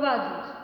prowadzić.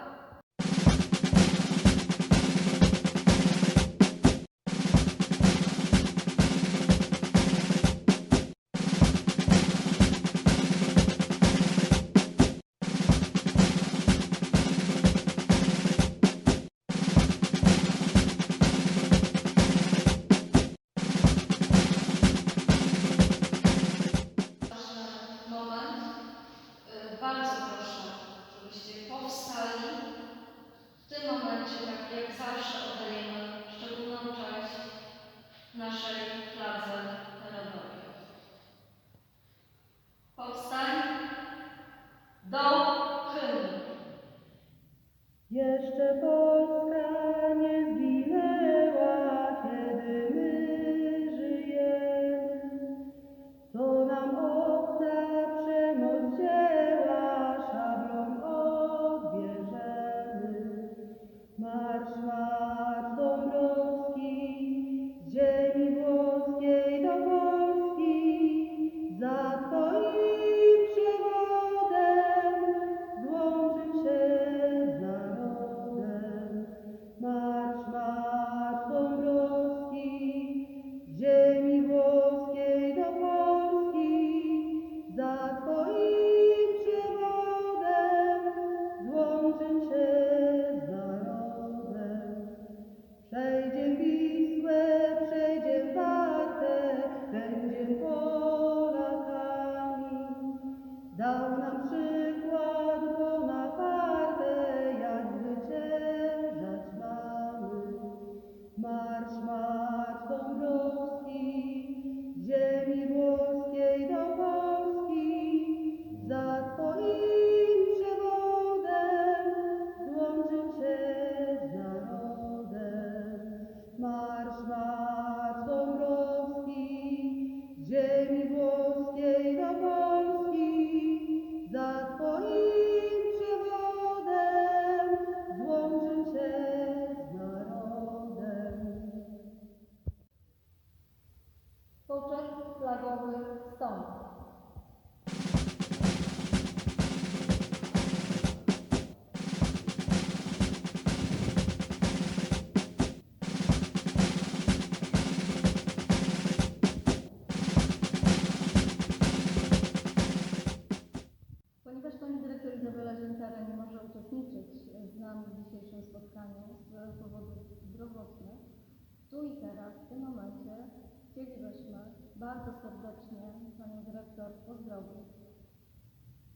Panią dyrektor pozdrowić.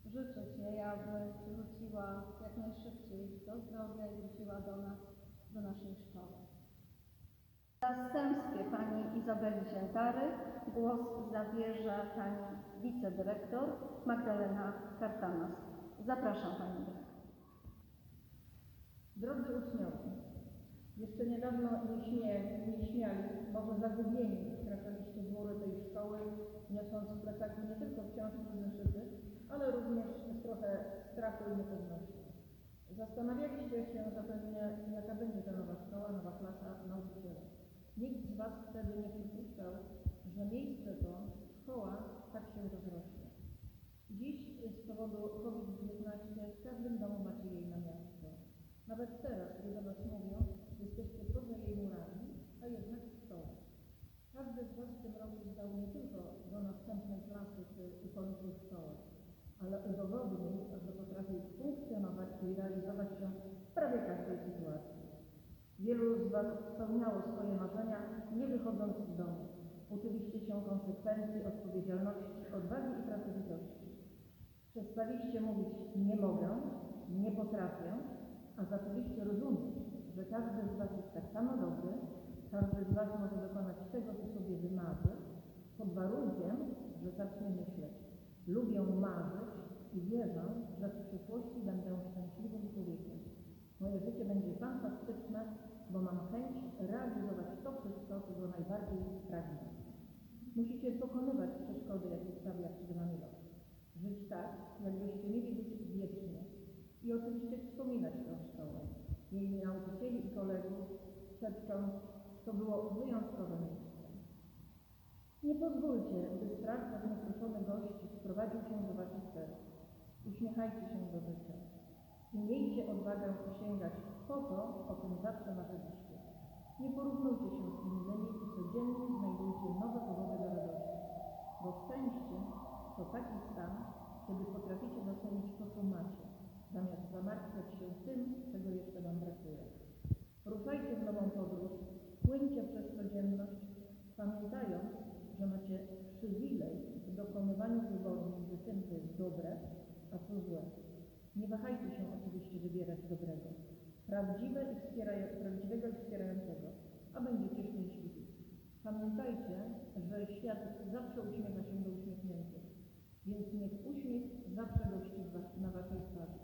Życzyć jej, aby wróciła jak najszybciej do zdrowia i wróciła do nas, do naszej szkoły. Zastępstwie pani Izabeli Ziętary głos zabierze pani wicedyrektor Magdalena Kartanas. Zapraszam pani. Drodzy uczniowie, jeszcze niedawno nie, śmie, nie śmiali, może zagubieni, mury tej szkoły, niosąc w plecaku nie tylko książki i zeszyty, ale również trochę strachu i niepewności. Zastanawialiście się zapewne, jaka będzie ta nowa szkoła, nowa klasa nauczyciela. Nikt z Was wtedy nie przypuszczał, że miejsce to, szkoła, tak się rozrośnie. Dziś z powodu COVID-19 w każdym domu macie jej namiastko. Nawet teraz, gdy do Was mówią, jesteście poza jej murami, a jednak w szkole. Każdy z Was w zdał nie tylko do następnej klasy czy ukończył szkołę, ale udowodnił, że potrafi funkcjonować i realizować się w prawie każdej sytuacji. Wielu z Was spełniało swoje marzenia, nie wychodząc z domu. Uczyliście się konsekwencji, odpowiedzialności, odwagi i pracowitości. Przestaliście mówić nie mogę, nie potrafię, a zaczęliście rozumieć, że każdy z Was jest tak samo dobry, każdy z Was może dokonać tego, co sobie wymarzy, pod warunkiem, że zacznie myśleć. Lubię marzyć i wierzę, że w przyszłości będę szczęśliwym człowiekiem. Moje życie będzie fantastyczne, bo mam chęć realizować to wszystko, czego najbardziej pragnę. Musicie pokonywać przeszkody, jakie stawia przed Wami los. Żyć tak, jakbyście mieli żyć wiecznie. I oczywiście wspominać tę szkołę. Jej nauczycieli i kolegów, szepcząc, to było wyjątkowe miejsce. Nie pozwólcie, by strach przed nieproszony gość sprowadził się do Waszych serc. Uśmiechajcie się do życia. I miejcie odwagę sięgać po to, o czym zawsze marzyliście. Nie porównujcie się z innymi i codziennie znajdujcie nowe powody do radości. Bo szczęście to taki stan, kiedy potraficie docenić to, co macie, zamiast zamartwiać się tym, czego jeszcze Wam brakuje. Ruszajcie w nową podróż, płyńcie przez codzienność, pamiętając, że macie przywilej w dokonywaniu wyboru między tym, co jest dobre, a co złe. Nie wahajcie się oczywiście wybierać dobrego, prawdziwe i wspierają, prawdziwego i wspierającego, a będziecie szczęśliwi. Pamiętajcie, że świat zawsze uśmiecha się do uśmiechniętych, więc niech uśmiech zawsze gości na waszej twarzy.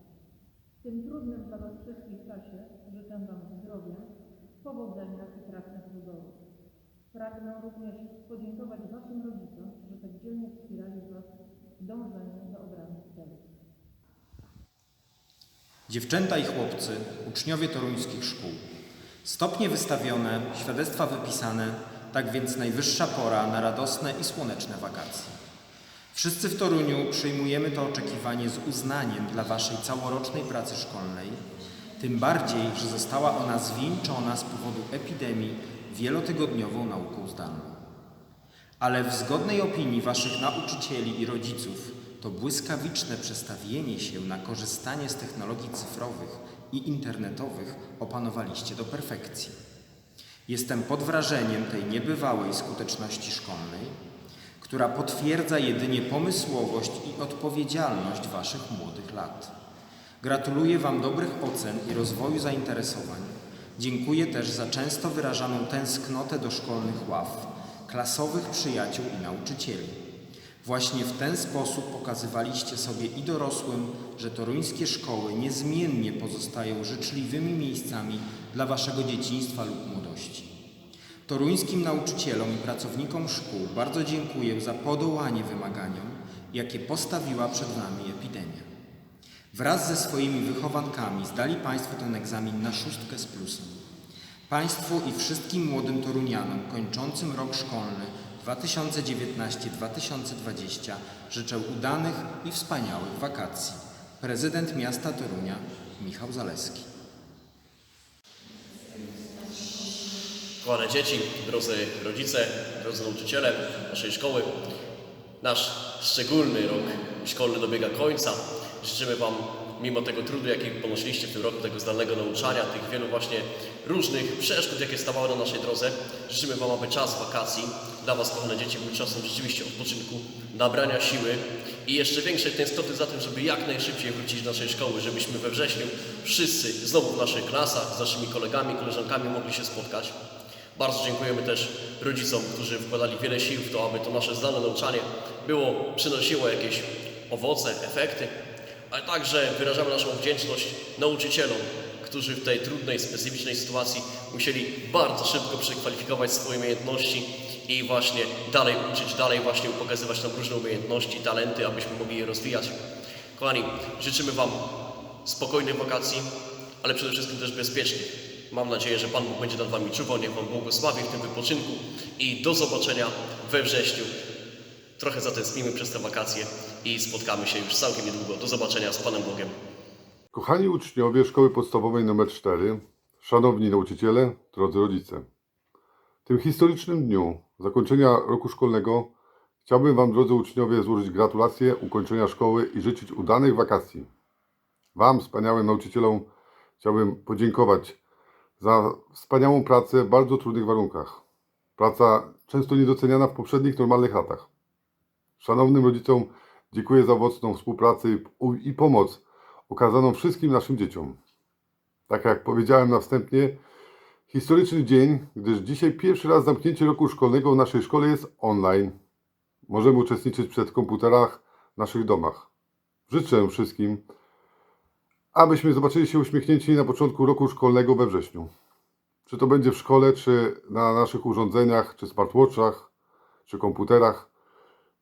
W tym trudnym dla was wszystkich czasie życzę wam zdrowia, powodzenia i trafnych wyborów. Pragnę również podziękować waszym rodzicom, że tak dzielnie wspierali was w dążeniu do obranych celów. Dziewczęta i chłopcy, uczniowie toruńskich szkół. Stopnie wystawione, świadectwa wypisane, tak więc najwyższa pora na radosne i słoneczne wakacje. Wszyscy w Toruniu przyjmujemy to oczekiwanie z uznaniem dla Waszej całorocznej pracy szkolnej, tym bardziej, że została ona zwieńczona z powodu epidemii wielotygodniową nauką zdalną. Ale w zgodnej opinii Waszych nauczycieli i rodziców to błyskawiczne przestawienie się na korzystanie z technologii cyfrowych i internetowych opanowaliście do perfekcji. Jestem pod wrażeniem tej niebywałej skuteczności szkolnej, która potwierdza jedynie pomysłowość i odpowiedzialność Waszych młodych lat. Gratuluję Wam dobrych ocen i rozwoju zainteresowań. Dziękuję też za często wyrażaną tęsknotę do szkolnych ław, klasowych przyjaciół i nauczycieli. Właśnie w ten sposób pokazywaliście sobie i dorosłym, że toruńskie szkoły niezmiennie pozostają życzliwymi miejscami dla Waszego dzieciństwa lub młodości. Toruńskim nauczycielom i pracownikom szkół bardzo dziękuję za podołanie wymaganiom, jakie postawiła przed Wami epidemia. Wraz ze swoimi wychowankami zdali Państwo ten egzamin na szóstkę z plusem. Państwu i wszystkim młodym Torunianom kończącym rok szkolny 2019-2020 życzę udanych i wspaniałych wakacji. Prezydent miasta Torunia Michał Zaleski. Kochane dzieci, drodzy rodzice, drodzy nauczyciele naszej szkoły, nasz szczególny rok szkolny dobiega końca. Życzymy Wam, mimo tego trudu, jaki ponosiliście w tym roku, tego zdalnego nauczania, tych wielu właśnie różnych przeszkód, jakie stawały na naszej drodze, życzymy Wam, aby czas wakacji dla Was, kochane dzieci, był czasem rzeczywiście odpoczynku, nabrania siły i jeszcze większej tęsknoty za tym, żeby jak najszybciej wrócić do naszej szkoły, żebyśmy we wrześniu wszyscy znowu w naszych klasach z naszymi kolegami, koleżankami mogli się spotkać. Bardzo dziękujemy też rodzicom, którzy wkładali wiele sił w to, aby to nasze zdalne nauczanie było, przynosiło jakieś owoce, efekty, ale także wyrażamy naszą wdzięczność nauczycielom, którzy w tej trudnej, specyficznej sytuacji musieli bardzo szybko przekwalifikować swoje umiejętności i właśnie dalej uczyć, dalej właśnie pokazywać nam różne umiejętności, talenty, abyśmy mogli je rozwijać. Kochani, życzymy Wam spokojnych wakacji, ale przede wszystkim też bezpiecznych. Mam nadzieję, że Pan Bóg będzie nad Wami czuwał, niech Wam błogosławi w tym wypoczynku i do zobaczenia we wrześniu. Trochę zatęsknimy przez te wakacje i spotkamy się już całkiem niedługo. Do zobaczenia z Panem Bogiem. Kochani uczniowie Szkoły Podstawowej nr 4, szanowni nauczyciele, drodzy rodzice. W tym historycznym dniu zakończenia roku szkolnego chciałbym Wam, drodzy uczniowie, złożyć gratulacje ukończenia szkoły i życzyć udanych wakacji. Wam, wspaniałym nauczycielom, chciałbym podziękować za wspaniałą pracę w bardzo trudnych warunkach. Praca często niedoceniana w poprzednich normalnych latach. Szanownym rodzicom dziękuję za owocną współpracę i- pomoc okazaną wszystkim naszym dzieciom. Tak jak powiedziałem na wstępie, historyczny dzień, gdyż dzisiaj pierwszy raz zamknięcie roku szkolnego w naszej szkole jest online. Możemy uczestniczyć przed komputerach w naszych domach. Życzę wszystkim, abyśmy zobaczyli się uśmiechnięci na początku roku szkolnego we wrześniu. Czy to będzie w szkole, czy na naszych urządzeniach, czy smartwatchach, czy komputerach.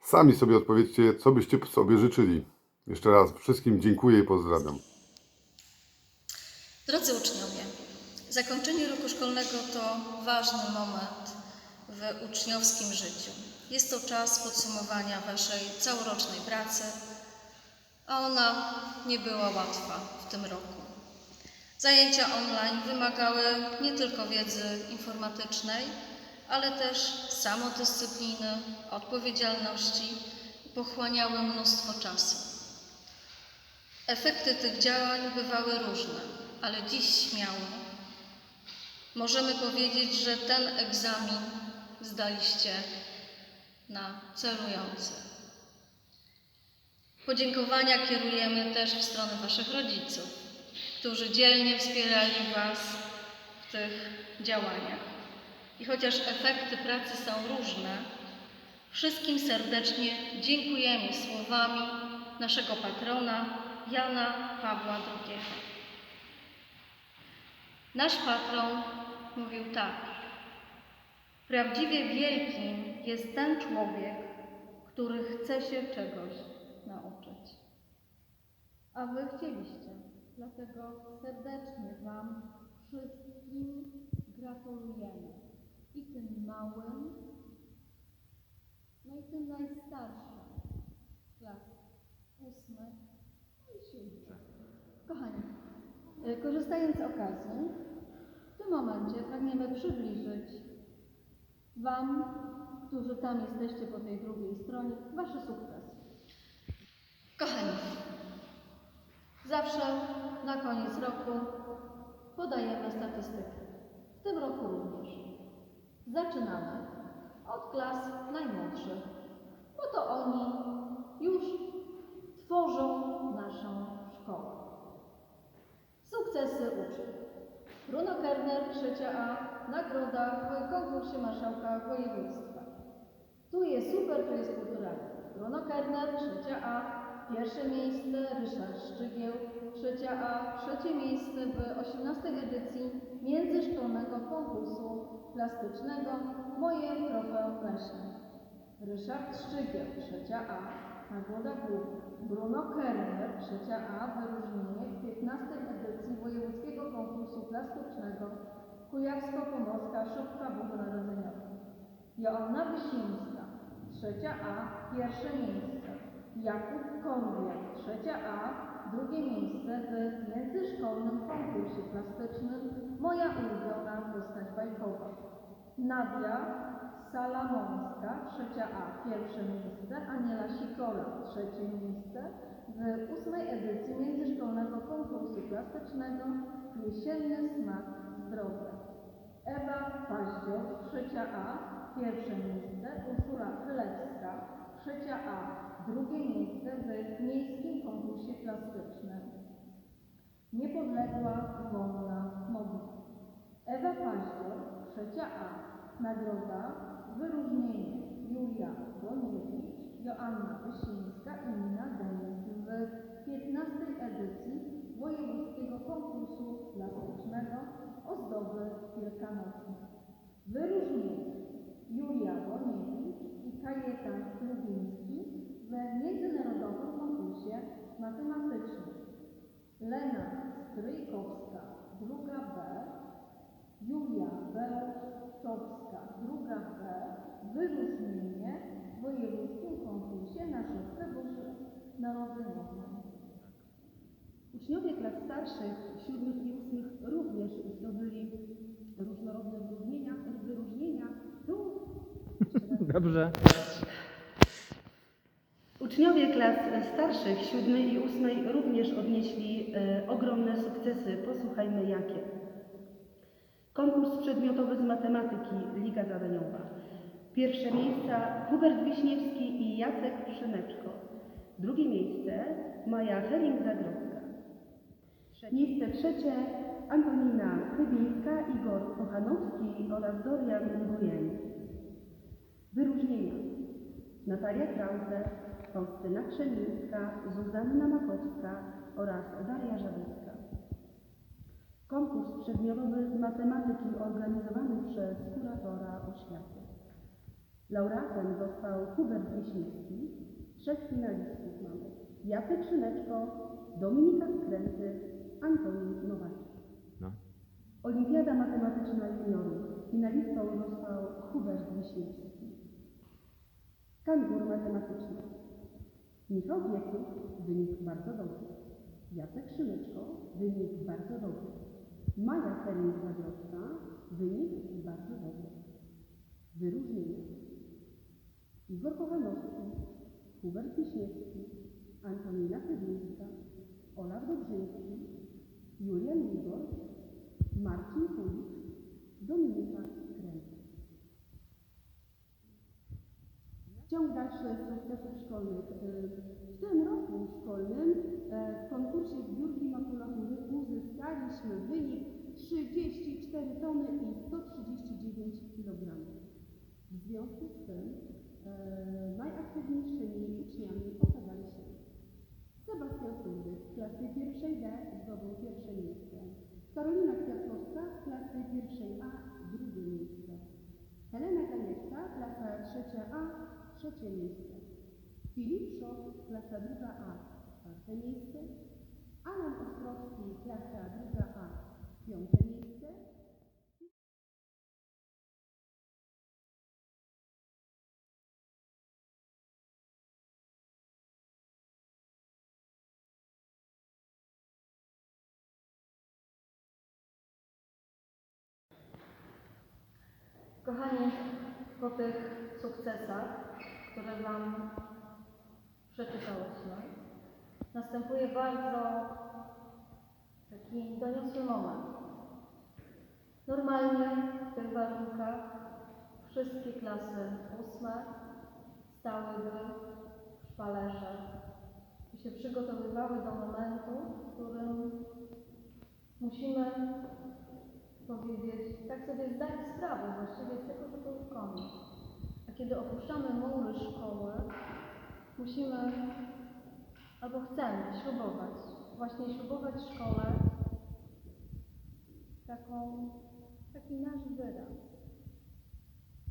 Sami sobie odpowiedzcie, co byście sobie życzyli. Jeszcze raz wszystkim dziękuję i pozdrawiam. Drodzy uczniowie, zakończenie roku szkolnego to ważny moment w uczniowskim życiu. Jest to czas podsumowania Waszej całorocznej pracy, a ona nie była łatwa w tym roku. Zajęcia online wymagały nie tylko wiedzy informatycznej, ale też samodyscypliny, odpowiedzialności pochłaniały mnóstwo czasu. Efekty tych działań bywały różne, ale dziś śmiało możemy powiedzieć, że ten egzamin zdaliście na celujący. Podziękowania kierujemy też w stronę Waszych rodziców, którzy dzielnie wspierali Was w tych działaniach. I chociaż efekty pracy są różne, wszystkim serdecznie dziękujemy słowami naszego patrona Jana Pawła II. Nasz patron mówił tak. Prawdziwie wielkim jest ten człowiek, który chce się czegoś nauczyć. A Wy chcieliście. Dlatego serdecznie Wam wszystkim gratulujemy. I tym małym, no i tym najstarszym klas ósmych no i siódmych. Kochani, y, korzystając z okazji, w tym momencie pragniemy przybliżyć Wam, którzy tam jesteście po tej drugiej stronie, Wasze sukcesy. Kochani, Zawsze na koniec roku podajemy statystyki. W tym roku również. Zaczynamy od klas najmłodszych, bo to oni już tworzą naszą szkołę. Sukcesy uczniów. Bruno Kerner, trzecia A, nagroda w konkursie marszałka województwa. Tu jest super, tu jest. Bruno Kerner, trzecia A, pierwsze miejsce, Ryszard Szczygieł, trzecia A, trzecie miejsce w 18 edycji międzyszkolnego konkursu plastycznego Moje trofeum leśne. Ryszard Szczygieł, trzecia A, nagroda główna. Bruno Kerner, trzecia A, wyróżnienie w 15 edycji wojewódzkiego konkursu plastycznego Kujawsko-Pomorska Szopka Bogonarodzeniowa. Joanna Wysińska, trzecia A, pierwsze miejsce. Jakub Korwiak, trzecia A, drugie miejsce w międzyszkolnym konkursie plastycznym Moja ulubiona postać bajkowa. Nadia Salamońska, trzecia A, pierwsze miejsce. Aniela Sikola, trzecie miejsce w ósmej edycji międzyszkolnego konkursu plastycznego Jesienny smak zdrowia. Ewa Paździoł, trzecia A, pierwsze miejsce. Urszula Chylewska, trzecia A, drugie miejsce w miejskim konkursie plastycznym. Niepodległa wolna mowa. Ewa Paździoł, trzecia A, nagroda, wyróżnienie Julia Boniewicz, Joanna Wysińska i Nina Denis w 15 edycji wojewódzkiego konkursu plastycznego ozdoby wielkanocne. Wyróżnienie Julia Boniewicz i Kajetan Lubiński w międzynarodowym konkursie matematycznym. Lena Stryjkowska, druga B, Julia Bełczowska, druga B, wyróżnienie w wojewódzkim konkursie na szóste Boże Narodowe. Uczniowie klas starszych, siódmych i ósmych również zdobyli różnorodne wyróżnienia. wyróżnienia. Tu. Dobrze. Uczniowie klas starszych, siódmej i ósmej również odnieśli e, ogromne sukcesy. Posłuchajmy jakie. Konkurs przedmiotowy z matematyki, Liga Zadaniowa. Pierwsze miejsca Hubert Wiśniewski i Jacek Szyneczko. Drugie miejsce Maja Hering-Zagrodzka. Miejsce trzecie Antonina Chybińska, Igor Kochanowski oraz Dorian Nguyen. Wyróżnienia Natalia Krause, Faustyna Krzemińska, Zuzanna Makowska oraz Daria Żadecka. Konkurs przedmiotowy z matematyki organizowany przez kuratora oświaty. Laureatem został Hubert Wiśniewski. Trzech finalistów mamy. Jacek Szyneczko, Dominika Skręty, Antoni Nowacki. No. Olimpiada Matematyczna Juniorów. Finalistą został Hubert Wiśniewski. Kangur matematyczny. Michał Wieców, wynik bardzo dobry. Jacek Szymeczko, wynik bardzo dobry. Maja Fernik-Zagrodzka, wynik bardzo dobry. Wyróżnienia. Igor Kochanowski, Hubert Wiśniewski, Antonina Chybińska, Olaf Dobrzyński, Julian Igor, Marcin Kulik, Dominika Ciąg dalszy sukcesów szkolnych. Y, W tym roku szkolnym e, w konkursie zbiórki makulatury uzyskaliśmy wynik 34 tony i 139 kg. W związku z tym e, najaktywniejszymi uczniami okazali się Sebastian Surdych z klasy pierwszej D zdobył pierwsze miejsce. Karolina Kwiatkowska z klasy pierwszej A drugie miejsce. Helena Kaniewska, klasa trzecia A, trzecie miejsce. Filip Szok, klasa druga A, czwarte miejsce. Alan Ostrowski, klasa druga A, piąte miejsce. Kochani, po tych sukcesach, które Wam przeczytałyśmy, następuje bardzo taki doniosły moment. Normalnie w tych warunkach wszystkie klasy ósme stałyby w szpalerze i się przygotowywały do momentu, w którym musimy powiedzieć, tak sobie zdać sprawę właściwie z tego, że to już koniec. Kiedy opuszczamy mury szkoły, musimy albo chcemy ślubować, właśnie ślubować szkole taką, taki nasz wyraz.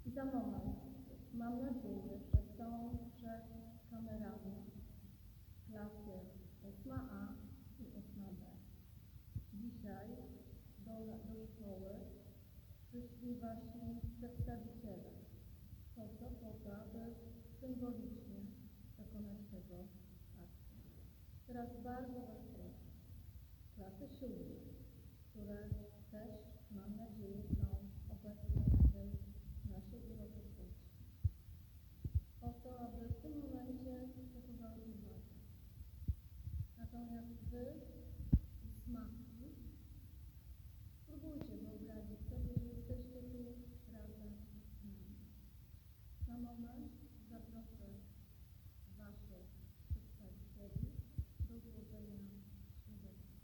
I za moment mam nadzieję, że są przed kamerami klasy 8A i 8B. Dzisiaj do, do szkoły przyszli właśnie przedstawiciele. Po co? Po to, aby symbolicznie dokonać tego aktu. Teraz bardzo Was proszę, klasy siódme, które też, mam nadzieję, są obecne na tej naszej uroczystości. Po to, aby w tym momencie zachowały uwagę. Natomiast Wy, smaku, Spróbujcie wyobrazić sobie, że jesteście tu razem z nami. Na moment zaproszę Waszych przedstawicieli do złożenia ślubowania.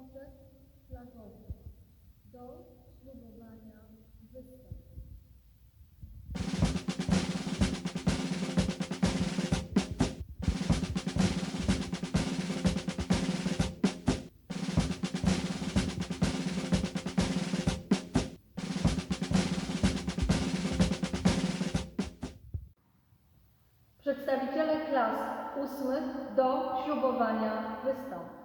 Poczet flagowy do ślubowania wystaw. Przedstawiciele klas ósmych do ślubowania wystąp.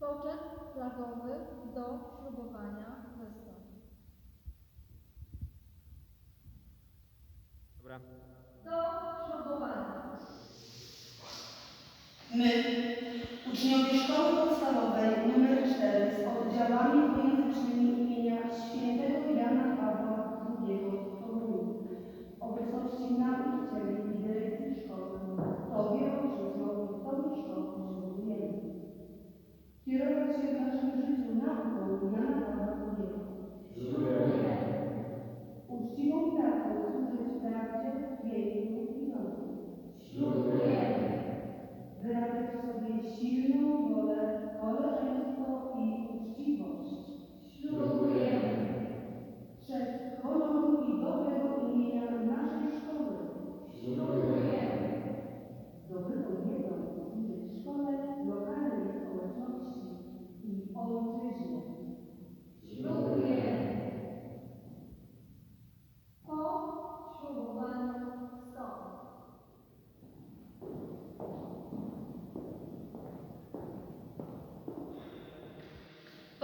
Poczet flagowy do ślubowania wystąp. Dobra. Do ślubowania. My, uczniowie Szkoły Podstawowej nr 4 z oddziałami dwujęzycznymi imienia świętego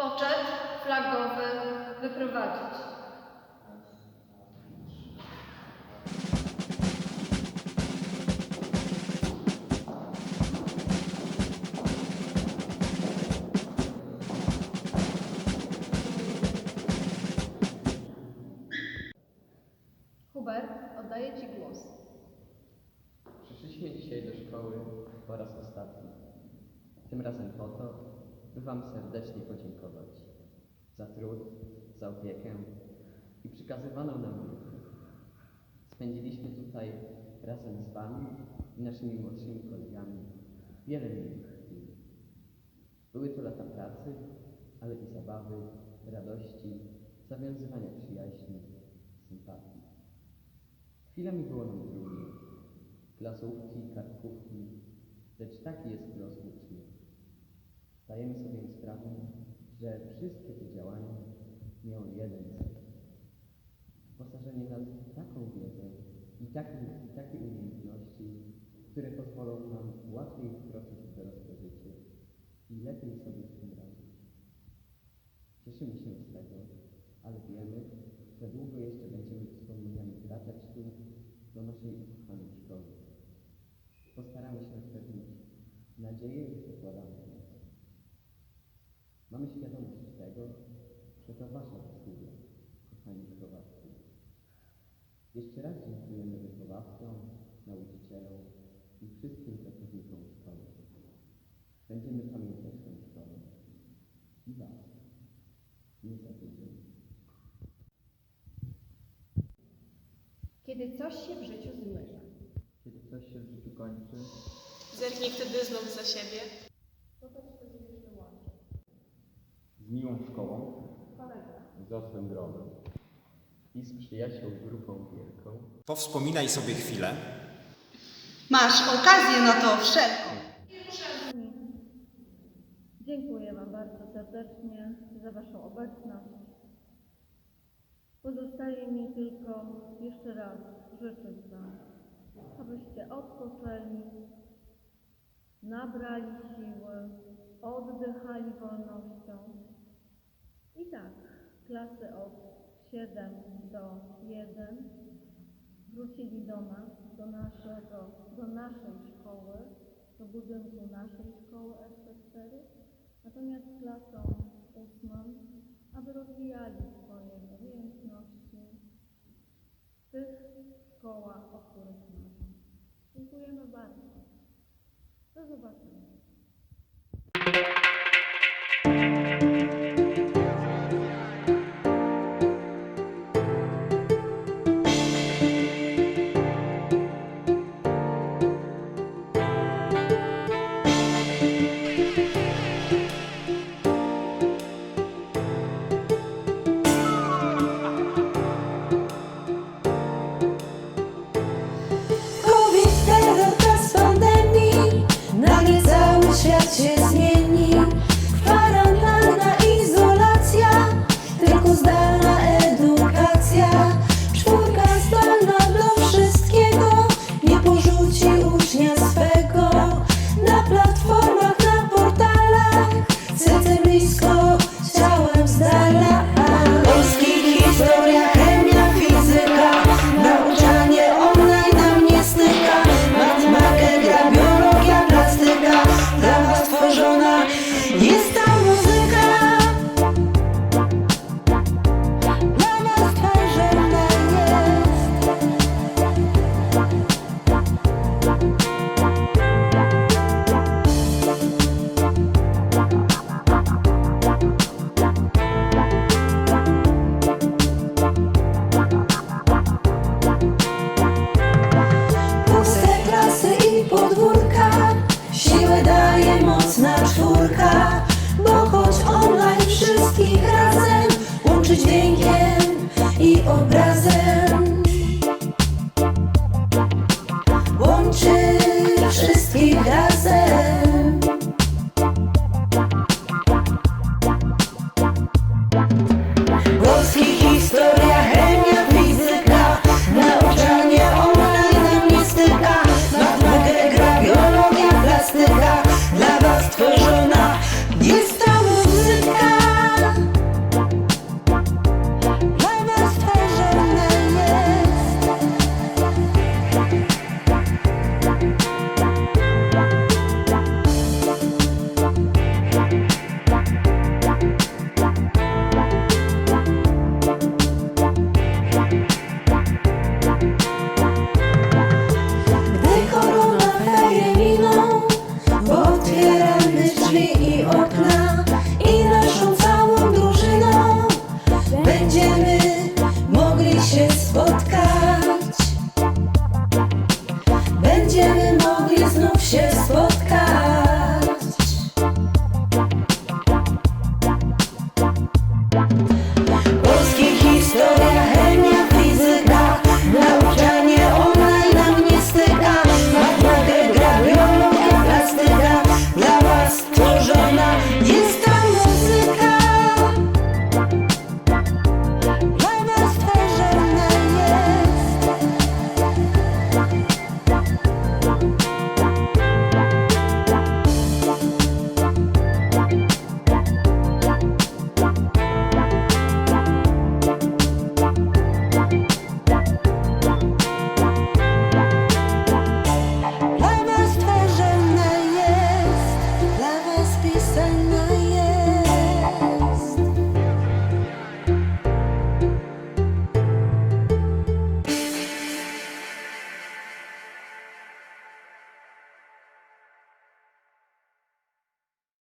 Poczet flagowy wyprowadzić. Wam serdecznie podziękować za trud, za opiekę i przekazywaną nam wiedzę. Spędziliśmy tutaj razem z Wami i naszymi młodszymi kolegami wiele miłych chwil. Były to lata pracy, ale i zabawy, radości, zawiązywania przyjaźni, sympatii. Chwilami było nam trudno, klasówki, kartkówki, lecz taki jest los uczniów. Zdajemy sobie sprawę, że wszystkie te działania miały jeden cel. Wyposażenie nas w taką wiedzę i takie, takie umiejętności, które pozwolą nam łatwiej wkroczyć w dorosłe życie i lepiej sobie z tym radzić. Cieszymy się z tego, ale wiemy, że długo jeszcze będziemy wspomnieniami wracać tu, do naszej ukochanej szkoły. Postaramy się spełnić nadzieję w nas. Mamy świadomość tego, że to Wasza zasługa, kochani wychowawcy. Jeszcze raz dziękujemy wychowawcom, nauczycielom i wszystkim pracownikom szkoły. Będziemy pamiętać tę szkołę i Was. Nie zapomnimy. Kiedy coś się w życiu zmyka, Kiedy coś się w życiu kończy, Zerknij wtedy znów za siebie. Osłem drogą i z przyjaciół grupą wielką, Powspominaj sobie chwilę, Masz okazję na to wszelką. Dziękuję Wam bardzo serdecznie za Waszą obecność. Pozostaje mi tylko jeszcze raz życzyć Wam, abyście odpoczęli, nabrali siły, oddychali wolnością. Klasy od 7 do 1 wrócili do nas, do naszego, do naszej szkoły, do budynku naszej szkoły SP4, natomiast klasą ósmą, aby rozwijali swoje umiejętności w tych szkołach, o których marzą. Dziękujemy bardzo. Do zobaczenia.